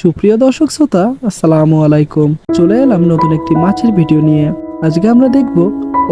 সুপ্রিয় দর্শক শ্রোতা, আসসালামু আলাইকুম। চলে এলাম নতুন একটি মাছের ভিডিও নিয়ে। আজকে আমরা দেখব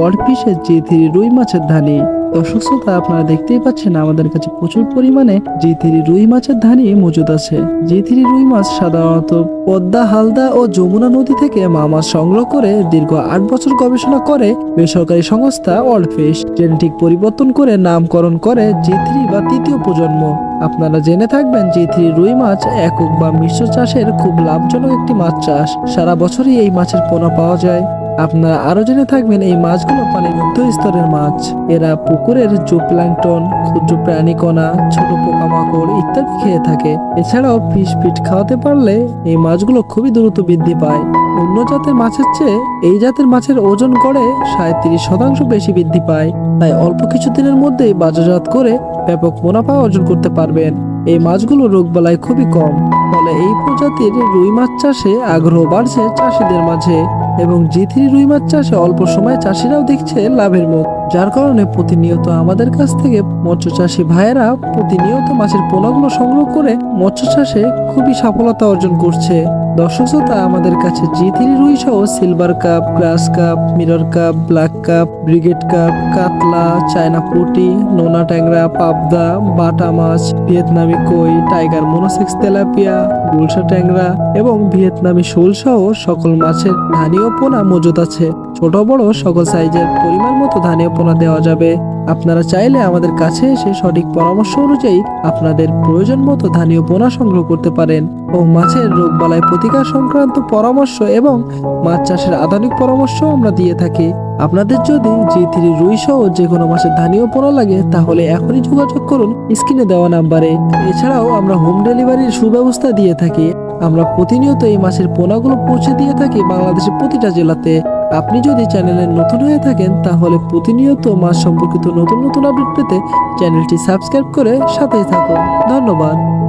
অরফিসের যে রুই মাছের ধানি। দর্শক আপনারা দেখতেই পাচ্ছেন আমাদের কাছে প্রচুর পরিমাণে জি থ্রি রুই মাছের ধানি মজুদ আছে। জি থ্রি রুই মাছ সাধারণত পদ্মা, হালদা ও যমুনা নদী থেকে মা মাছ সংগ্রহ করে দীর্ঘ আট বছর গবেষণা করে বেসরকারি সংস্থা অরফিস জেনেটিক পরিবর্তন করে নামকরণ করে জি থ্রি বা তৃতীয় প্রজন্ম। আপনারা জেনে থাকবেন জি থ্রি রুই মাছ একক বা মিশ্র চাষের খুব লাভজনক একটি মাছ চাষ। সারা বছরই এই মাছের পোনা পাওয়া যায়। আপনারা আরও জেনে থাকবেন এই মাছগুলো পানির মধ্য স্তরের মাছ। এরা পুকুরের জুপ্ল্যাংটন ক্ষুদ্র প্রাণীকণা ছোট পোকামাকড় ইত্যাদি খেয়ে থাকে। এছাড়াও ফিশ ফিট খাওয়াতে পারলে এই মাছগুলো খুবই দ্রুত বৃদ্ধি পায়। অন্য জাতের মাছের চেয়ে এই জাতের মাছের ওজন গড়ে সাঁত্রিশ শতাংশ বেশি বৃদ্ধি পায়। তাই অল্প কিছুদিনের মধ্যেই বাজারজাত করে ব্যাপক মুনাফা অর্জন করতে পারবেন। এই মাছগুলো রোগবালাই খুবই কম, ফলে এই প্রজাতির রুই মাছ চাষে আগ্রহ বাড়ছে চাষিদের মাঝে। এবং জি থ্রি রুই মাছ চাষে অল্প সময়ে চাষিরাও দেখছে লাভের মুখ। যার কারণে প্রতিনিয়ত আমাদের কাছ থেকে মৎস্য চাষী ভাইয়েরা প্রতিনিয়ত মাছের পোনাগুলো সংগ্রহ করে মৎস্য চাষে খুবই সফলতা অর্জন করছে। দর্শক শ্রোতা, আমাদের কাছে জি থ্রি রুই সহ silver cup grass cup mirror cup black cup brigade cup কাতলা চায়না পুটি নোনা ট্যাংরা পাবদা বাটা মাছ ভিয়েতনামি কই টাইগার মোনোসেক্স তেলাপিয়া গুলশা ট্যাংরা এবং ভিয়েতনামি শোল সহ সকল মাছের ধানীয় পোনা মজুদ আছে। ছোট বড় সকল সাইজের পরিমাণ মতো ধানীয় পোনা দেওয়া যাবে। আপনারা চাইলে আমাদের কাছে এসে সঠিক পরামর্শ অনুযায়ী আপনাদের প্রয়োজন মতো ধানীয় পোনা সংগ্রহ করতে পারেন ও মাছের রোগবালাই প্রতিকার সংক্রান্ত পরামর্শ এবং মাছ চাষের আধুনিক পরামর্শ আমরা দিয়ে থাকি। আপনাদের যদি জি থ্রি রুই সহ যে কোনো মাছের ধানীয় পোনা লাগে, তাহলে এখনই যোগাযোগ করুন স্ক্রিনে দেওয়া নাম্বারে। এছাড়াও আমরা হোম ডেলিভারির সুব্যবস্থা দিয়ে থাকি। আমরা প্রতিনিয়ত এই মাছের পোনাগুলো পৌঁছে দিয়ে থাকি বাংলাদেশের প্রতিটা জেলাতে। আপনি যদি চ্যানেলে নতুন হয়ে থাকেন, তাহলে প্রতিনিয়ত মাছ সম্পর্কিত নতুন নতুন আপডেট পেতে চ্যানেলটি সাবস্ক্রাইব করে সাথেই থাকুন। ধন্যবাদ।